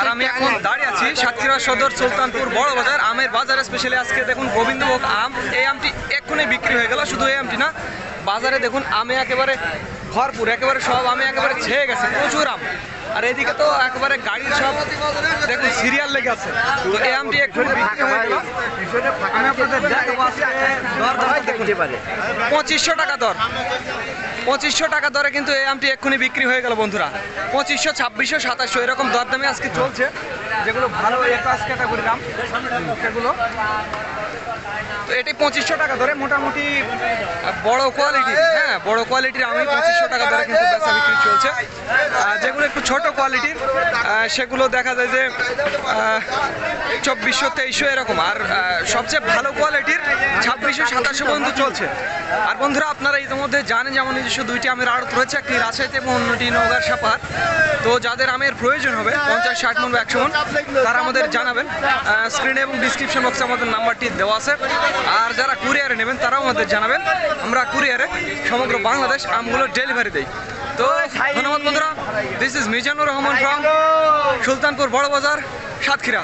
আর আমি এখন দাঁড়িয়ে আছি সাতক্ষীরা সদর সুলতানপুর বড় বাজার আমের বাজারে স্পেশালি আজকে দেখুন গোবিন্দভোগ আম। এই আমটি এক্ষুনি বিক্রি হয়ে গেল শুধু এই আমটি না বাজারে দেখুন আমে একেবারে ভরপুর একেবারে সব আমে একেবারে ছেয়ে গেছে প্রচুর আম। আর এদিকে তো একবারে গাড়ির সব দেখুন সিরিয়াল লেগে আছে। তো আমটি আমি আপনাদের দেখুন পঁচিশশো টাকা দর। পঁচিশশো টাকা দরে কিন্তু এই আমটি এক্ষুনি বিক্রি হয়ে গেল বন্ধুরা। পঁচিশশো, ছাব্বিশশো, সাতাশশো, এরকম দরদামে আজকে চলছে। যেগুলো ভালো একাশ ক্যাটাগরির আম, সেগুলো। তো এটি পঁচিশশো টাকা ধরে মোটামুটি বড় কোয়ালিটির হ্যাঁ বড় কোয়ালিটির আমি পঁচিশশো টাকা ধরে কিন্তু বিক্রি চলছে। যেগুলো একটু ছোট কোয়ালিটির সেগুলো দেখা যায় যে চব্বিশশো তেইশশো এরকম। আর সবচেয়ে ভালো কোয়ালিটির ছাব্বিশশো সাতাশশো পর্যন্ত চলছে। আর বন্ধুরা, আপনারা ইতিমধ্যে জানেন যেমন নিজস্ব দুইটি আমের আড়ত রয়েছে, একটি রাজশাহীতে এবং অন্যটি নওগাঁর সাপার। তো যাদের আমের প্রয়োজন হবে, পঞ্চাশ, ষাট মন বা একশো মন, তারা আমাদের জানাবেন। স্ক্রিনে এবং ডিসক্রিপশন বক্সে আমাদের নাম্বারটি দেওয়া আছে। আর যারা কুরিয়ারে নেবেন, তারাও আমাদের জানাবেন। আমরা কুরিয়ারে সমগ্র বাংলাদেশ আমগুলো ডেলিভারি দেই। তো ধন্যবাদ বন্ধুরা। This is Mizanur Rahman from Sultanpur Boro Bazar, Satkhira.